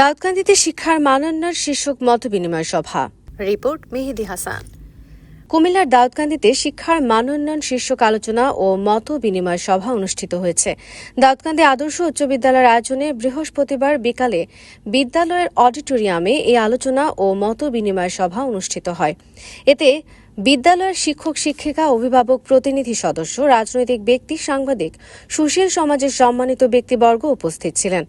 দাউদকান্দিতে শিক্ষার মানোন্নয়ন শীর্ষক মত বিনিময় সভা। রিপোর্ট মেহেদি হাসান। কুমিল্লার দাউদকান্দিতে শিক্ষার মানোন্নয়ন শীর্ষক আলোচনা ও মত বিনিময় সভা অনুষ্ঠিত হয়েছে। দাউদকান্দি আদর্শ উচ্চ বিদ্যালয়ের আয়োজনে বৃহস্পতিবার বিকালে বিদ্যালয়ের অডিটোরিয়ামে এই আলোচনা ও মত বিনিময় সভা অনুষ্ঠিত হয়। এতে বিদ্যালয়ের শিক্ষক, শিক্ষিকা, অভিভাবক, প্রতিনিধি সদস্য, রাজনৈতিক ব্যক্তি, সাংবাদিক, সুশীল সমাজের সম্মানিত ব্যক্তিবর্গ উপস্থিত ছিলেন।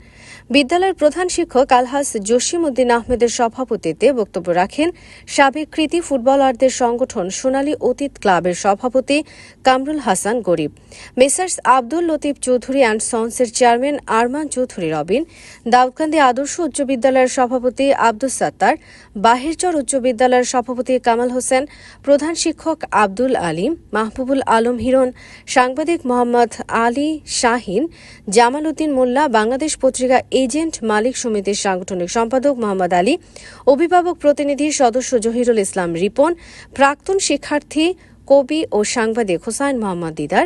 বিদ্যালয়ের প্রধান শিক্ষক আলহাস জসিম উদ্দিন আহমেদের সভাপতিত্বে বক্তব্য রাখেন সাবেক কৃতি ফুটবলারদের সংগঠন সোনালী অতীত ক্লাবের সভাপতি কামরুল হাসান গরিব, মেসার্স আব্দুল লতিফ চৌধুরী অ্যান্ড সন্সের চেয়ারম্যান আরমান চৌধুরী রবিন, দাউদকান্দি আদর্শ উচ্চ বিদ্যালয়ের সভাপতি আব্দুস সাত্তার, বাহিরচর উচ্চ বিদ্যালয়ের সভাপতি কামাল হোসেন প্রধান শিক্ষক আব্দুল আলিম, মাহবুবুল আলম হিরন সাংবাদিক মোহাম্মদ আলী শাহিন, জামাল উদ্দিন মোল্লা, বাংলাদেশ পত্রিকা এজেন্ট মালিক সমিতির সাংগঠনিক সম্পাদক মোহাম্মদ আলী, অভিভাবক প্রতিনিধি সদস্য জহিরুল ইসলাম রিপন, প্রাক্তন শিক্ষার্থী কবি ও সাংবাদিক হোসাইন মোহাম্মদ দিদার,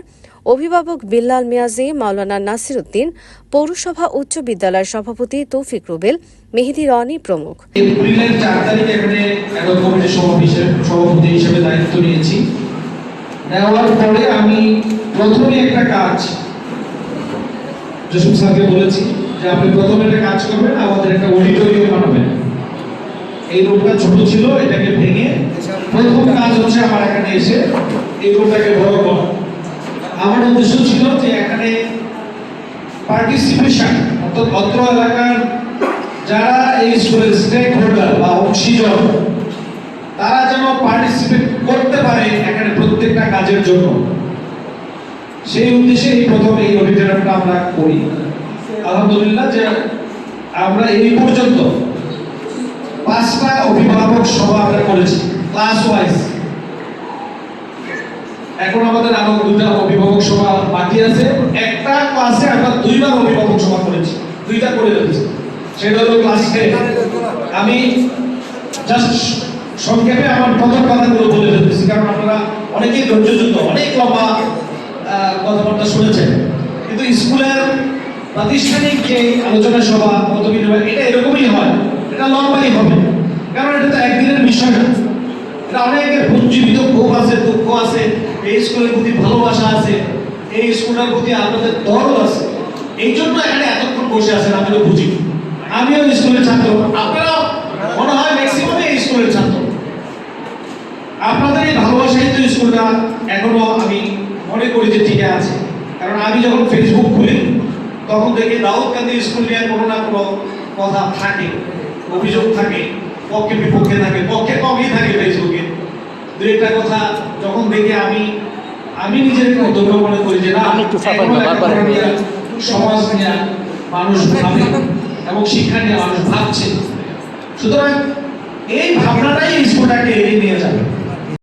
অভিভাবক বিল্লাল মিয়াজি, মাওলানা নাসির উদ্দিন পৌরসভা উচ্চ বিদ্যালয়ের সভাপতি তৌফিক রুবেল, মেহেদি রনি প্রমুখ। পরে আমি প্রথমে একটা কাজ স্যারকে বলেছি যে আপনি প্রথমে একটা কাজ করবেন, আমাদের একটা অডিটোরিয়াম বানাবেন। এই রুমটা ছোট ছিল, এটাকে ভেঙে হচ্ছে আমার এখানে এসে এই রুমটাকে বড় করা। আমার উদ্দেশ্য ছিল যে এখানে পার্টিসিপেশন অর্থাৎ অত্র এলাকার যারা এই স্কুলের স্টেক হোল্ডার বা অংশীজন, তারা যেন পার্টিসিপেট করতে পারে এখানে প্রত্যেকটা কাজের জন্য। সেই উদ্দেশ্যে এই প্রথম এই অডিটোরিয়ামটা আমরা করি। আলহামদুলিল্লাহ যে আমরা এই পর্যন্ত পাঁচটা অভিভাবক সভা আমরা করেছি ক্লাস ওয়াইজ এখন আমাদের আরও দুটা অভিভাবক সভা বাকি আছে। একটা ক্লাসে আমরা দুইবার অভিভাবক সভা করেছি। দুইটা করে ফেলেছি। সেটা হলো ক্লাস আমি সংক্ষেপে আমার প্রথম কথাগুলো বলে ফেলতেছি কারণ আপনারা অনেকেই ধৈর্যযুক্ত, অনেক লম্বা কথাবার্তা শুনেছেন। কিন্তু স্কুলের প্রাতিষ্ঠানিক যে আলোচনা সভা মত বিনিময় এটা এরকমই হয়। এটা লম্বাই হবে। কারণ এটা তো একদিনের বিষয় না। এটা অনেকের পুঞ্জীবিত ক্ষোভ আছে, দুঃখ আছে এই স্কুলের প্রতি ভালোবাসা আছে, এই স্কুলের প্রতি আপনাদের দরদ আছে, এই জন্য এখানে এতক্ষণ বসে আছেন আমি তো বুঝি আমিও স্কুলের ছাত্র, আপনারাও মনে হয় ম্যাক্সিমাম এই স্কুলের ছাত্র। আপনাদের এই ভালোবাসাই তো স্কুলটা এখনও আমি মনে করি যে টিকে আছে। কারণ আমি যখন ফেসবুক খুলি, তখন দেখি দাউদ কান্দি স্কুল নিয়ে কোনো না কোনো কথা থাকে, অভিযোগ থাকে পক্ষে বিপক্ষে থাকে, পক্ষে কমই থাকে ফেসবুকে দু একটা কথা যখন দেখি আমি আমি নিজের কর্তব্য মনে করি যে না আমি একটু বারবার। সমাজ নিয়ে মানুষ ভাবে এবং শিক্ষা নিয়ে মানুষ ভাবছে সুতরাং এই ভাবনাটাই এই স্কুলটাকে এগিয়ে নিয়ে যাবে